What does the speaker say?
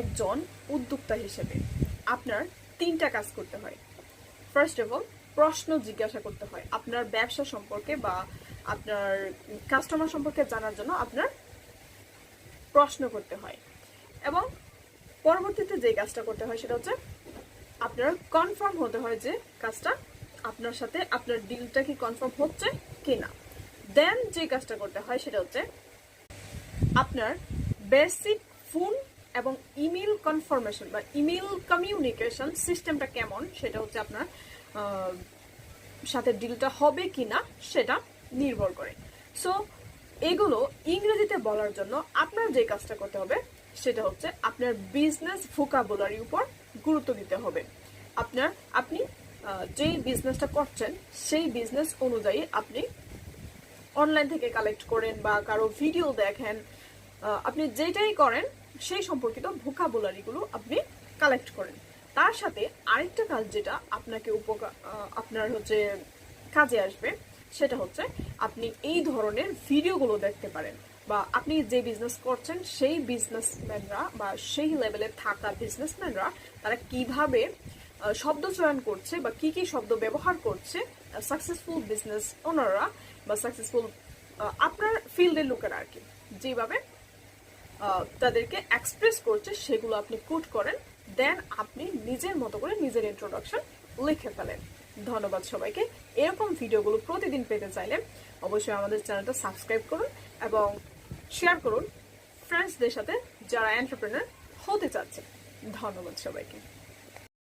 একজন উদ্যোক্তা হিসেবে আপনার তিনটা কাজ করতে হয়। ফার্স্ট অফ অল প্রশ্ন জিজ্ঞাসা করতে হয় আপনার ব্যবসা সম্পর্কে বা আপনার কাস্টমার সম্পর্কে জানার জন্য আপনার প্রশ্ন করতে হয়। এবং পরবর্তীতে যে কাজটা করতে হয় সেটা হচ্ছে আপনার কনফার্ম হতে হয় যে কাজটা আপনার সাথে আপনার ডিলটা কি কনফার্ম হচ্ছে কি না দেন যে কাজটা করতে হয় সেটা হচ্ছে আপনার বেসিক ফোন এবং ইমেল কনফার্মেশন বা ইমেল কমিউনিকেশন সিস্টেমটা কেমন সেটা হচ্ছে আপনার সাথে ডিলটা হবে কি না সেটা নির্ভর করে। সো এগুলো ইংরেজিতে বলার জন্য আপনার যে কাজটা করতে হবে সেটা হচ্ছে আপনার বিজনেস ভোকাবুলারির উপর গুরুত্ব দিতে হবে। আপনার, আপনি যেই বিজনেসটা করছেন সেই বিজনেস অনুযায়ী আপনি অনলাইন থেকে কালেক্ট করেন বা কারও ভিডিও দেখেন আপনি যেটাই করেন, সেই সম্পর্কিত ভোকাবুলারিগুলো আপনি কালেক্ট করেন। তার সাথে আরেকটা কাজ যেটা আপনাকে উপকার আপনার হচ্ছে কাজে আসবে, সেটা হচ্ছে আপনি এই ধরনের ভিডিওগুলো দেখতে পারেন বা আপনি যে বিজনেস করছেন, সেই বিজনেসম্যানরা বা সেই লেভেলে থাকা বিজনেসম্যানরা তারা কীভাবে শব্দ চয়ন করছে বা কি কি শব্দ ব্যবহার করছে সাকসেসফুল বিজনেস ওনাররা বা সাকসেসফুল আপনার ফিল্ডের লোকেরা আর কি। যেভাবে তাদেরকে এক্সপ্রেস করছে, সেগুলো আপনি কুট করেন দেন আপনি নিজের মতো করে নিজের ইন্ট্রোডাকশন লিখে ফেলেন। ধন্যবাদ সবাইকে। এরকম ভিডিওগুলো প্রতিদিন পেতে চাইলে অবশ্যই আমাদের চ্যানেলটা সাবস্ক্রাইব করুন এবং শেয়ার করুন ফ্রেন্ডসদের সাথে যারা এন্টারপ্রেনার হতে চাচ্ছে। ধন্যবাদ সবাইকে।